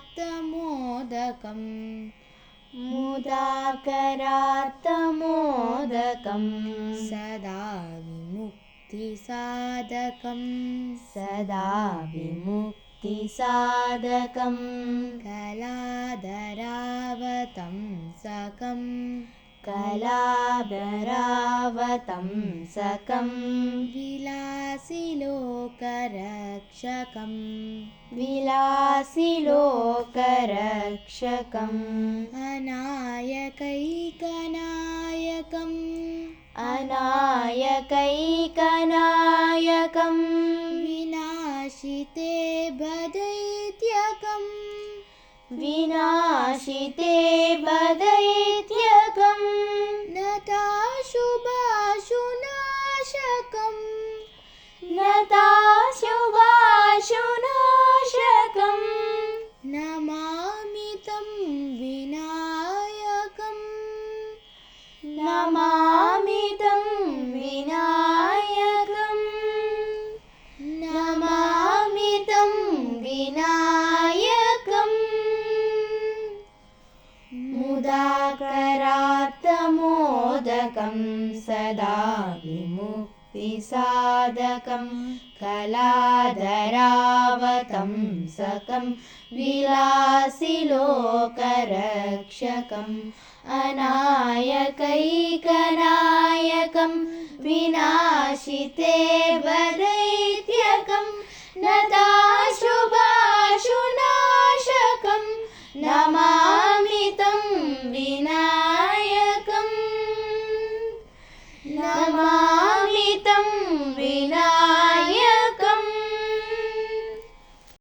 मुदाकरात्तमोदकम् मुदाकरात्तमोदकं सदा विमुक्तिसाधकं सदा विमुक्तिसाधकं कलादरावतं सकम्। कलादरावतं सकं विलासिलोकरक्षकम् विलासिलोकरक्षकम् अनायकैकनायकम्। अनायकैकनायकम्। विनाशिते बदैत्यकम्। विनाशिते बदैत्यकम्। नताशुभाशुनाशकम् नताशुभाशुनाशकम् त सदा विमुक्तिसाधकं कलाधरावतं सकं विलासिलोकरक्षकम् अनायकैकनायकं विनाशिते वदैत्यकं नताशुभाशुनाशकं नमा